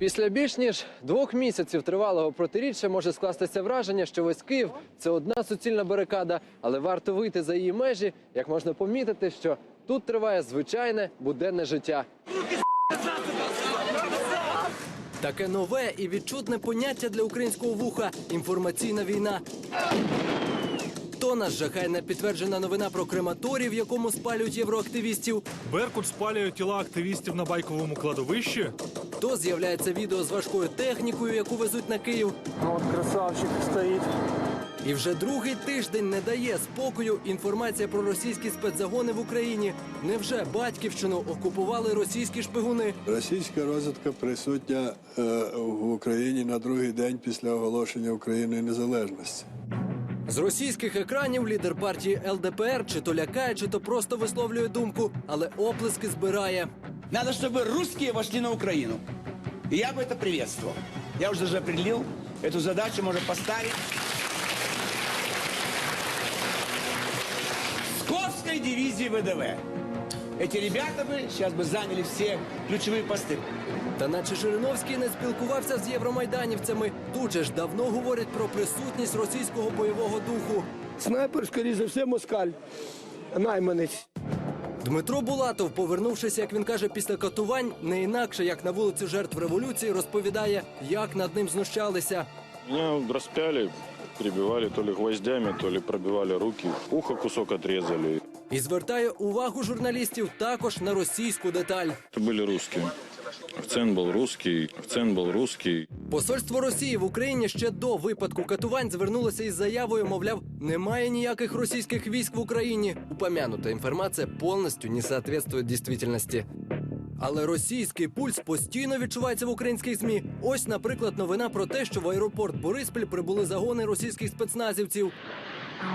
Після більш ніж двох місяців тривалого протиріччя може скластися враження, що весь Київ це одна суцільна барикада, але варто вийти за її межі, як можна помітити, що тут триває звичайне буденне життя. Таке нове і відчутне поняття для українського вуха інформаційна війна. То нас жахає непідтверджена новина про крематорій, в якому спалюють євроактивістів. Беркут спалює тіла активістів на байковому кладовищі. То з'являється відео з важкою технікою, яку везуть на Київ. Вот красавчик стоит. І вже другий тиждень не дає спокою інформація про російські спецзагони в Україні. Невже батьківщину окупували російські шпигуни? Російська розвідка присутня е, в Україні на другий день після оголошення Україною незалежності. З російських екранів лідер партії ЛДПР чи то лякає, чи то просто висловлює думку, але оплески збирає. Надо, чтобы русские вошли на Украину. И я бы это приветствовал. Я уже даже определил, эту задачу можно поставить. Псковской дивизии ВДВ. Эти ребята бы сейчас бы заняли все ключевые посты. Та наче Жириновський не спілкувався з євромайданівцями. Тут же ж давно говорять про присутність російського бойового духу. Снайпер, скоріше за все, москаль. Найманець. Дмитро Булатов, повернувшись, як він каже, після катувань, не інакше як на вулиці жертв революції, розповідає, як над ним знущалися. Меня распяли, прибивали то ли гвоздями, то ли пробивали руки. Ухо кусок отрезали. І звертає увагу журналістів також на російську деталь. Это были русские. Акцент был русский, акцент был русский. Посольство Росії в Україні ще до випадку катувань звернулося із заявою, мовляв, немає ніяких російських військ в Україні. Упомянута інформація повністю не соответствує дійсності. Але російський пульс постійно відчувається в українських змі. Ось, наприклад, новина про те, що в аеропорт Бориспіль прибули загони російських спецназівців.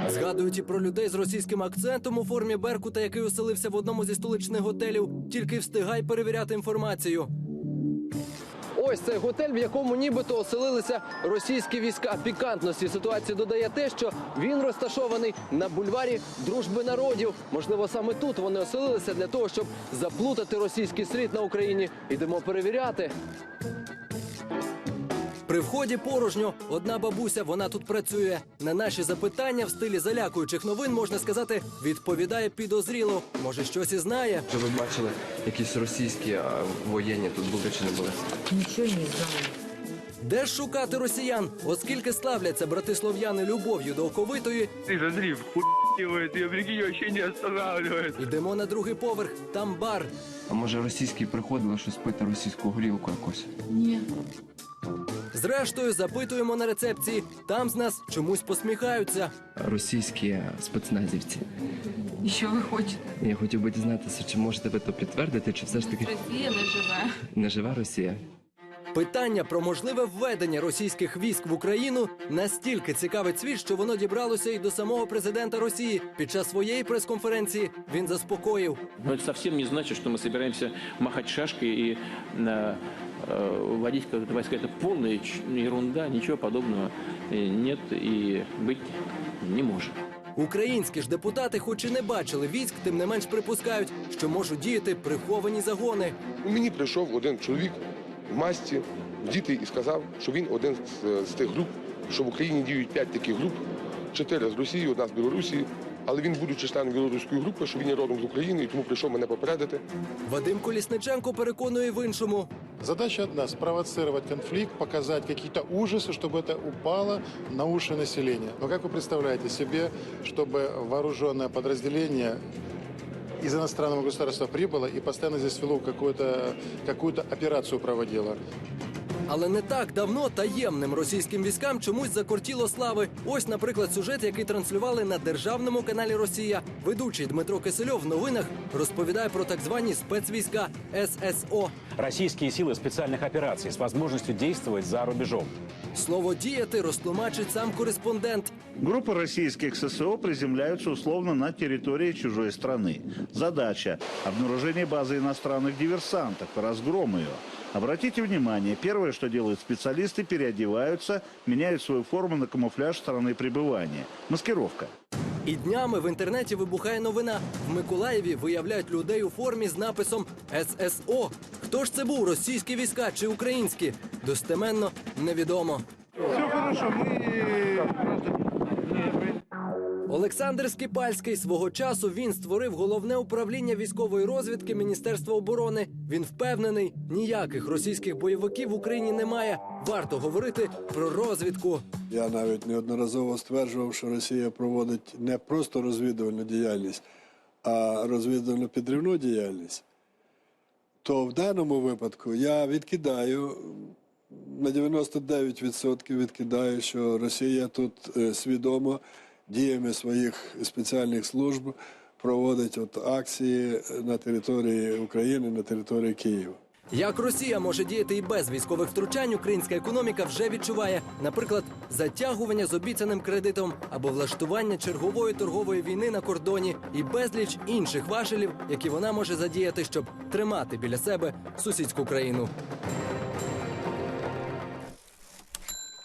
Згадують і про людей з російським акцентом у формі Беркута, який оселився в одному зі столичних готелів. Тільки встигай перевіряти інформацію. Ось цей готель, в якому нібито оселилися російські війська. Пікантності ситуації додає те, що він розташований на бульварі Дружби народів. Можливо, саме тут вони оселилися для того, щоб заплутати російський слід на Україні. Ідемо перевіряти. При вході порожньо одна бабуся, вона тут працює. На наші запитання в стилі залякуючих новин можна сказати, відповідає підозріло. Може, щось і знає. Що ви бачили, якісь російські воєнні тут були чи не були? Ничего не знаю. Де ж шукати росіян, оскільки славляться брати слов'яни любов'ю до оковитої, Ты смотри, хуевает, ее прикинь, вообще не останавливает. йдемо на другий поверх. Там бар. А може російські приходили щось пити російську горілку якусь? Нет. Зрештою, запитуємо на рецепції. Там з нас чомусь посміхаються. Російські спецназівці. Еще вы хотите. Я хотів би дізнатися, чи можете ви то підтвердити, чи все ж таки Россия наживая. не жива Росія? Питання про можливе введення російських військ в Україну настільки цікавить світ, що воно дібралося і до самого президента Росії. Під час своєї прес-конференції він заспокоїв. Но это совсем не значит, что мы собираемся махать шашкой и э, э, вводить как войска. Это полная ч- ерунда, ничего подобного э, нет и быть не может. Українські ж депутати, хоч і не бачили військ, тим не менш припускають, що можуть діяти приховані загони. У мені прийшов один чоловік в масці, діти, і сказав, що він один з, з тих груп, що в Україні діють п'ять таких груп, чотири з Росії, одна з Білорусі. Але він, будучи членом білоруської групи, що він є родом з України, і тому прийшов мене попередити. Вадим Колісниченко переконує в іншому. Задача одна – спровоцировать конфликт, показать какие-то ужасы, чтобы это упало на уши населения. Но как вы представляете себе, чтобы вооруженное подразделение из иностранного государства прибыло и постоянно здесь вело какую-то какую операцию проводило? Але не так давно таємним російським військам чомусь закортіло слави. Ось, наприклад, сюжет, який транслювали на державному каналі Росія. Ведучий Дмитро Кисельов в новинах розповідає про так звані спецвійська ССО. Российские силы специальных операций с возможностью действовать за рубежом. Слово діяти розтлумачить сам кореспондент. Группы российских ССО приземляются условно на территории чужой страны. Задача – обнаружение базы иностранных диверсантов и разгром ее. Обратите внимание, первое, что делают специалисты, переодеваются, меняют свою форму на камуфляж страны пребывания. Маскировка. І днями в інтернеті вибухає новина. В Миколаєві виявляють людей у формі з написом ССО. Хто Хто ж це був російські війська чи українські? Достеменно невідомо. Олександр Скіпальський свого часу він створив головне управління військової розвідки Міністерства оборони. Він впевнений, ніяких російських бойовиків в Україні немає. Варто говорити про розвідку. Я навіть неодноразово стверджував, що Росія проводить не просто розвідувальну діяльність, а розвідувально підривну діяльність. То в даному випадку я відкидаю на 99% відкидаю, що Росія тут е, свідомо діями своїх спеціальних служб проводить от акції на території України, на території Києва. Як Росія може діяти і без військових втручань, українська економіка вже відчуває, наприклад, затягування з обіцяним кредитом або влаштування чергової торгової війни на кордоні і безліч інших важелів, які вона може задіяти, щоб тримати біля себе сусідську країну.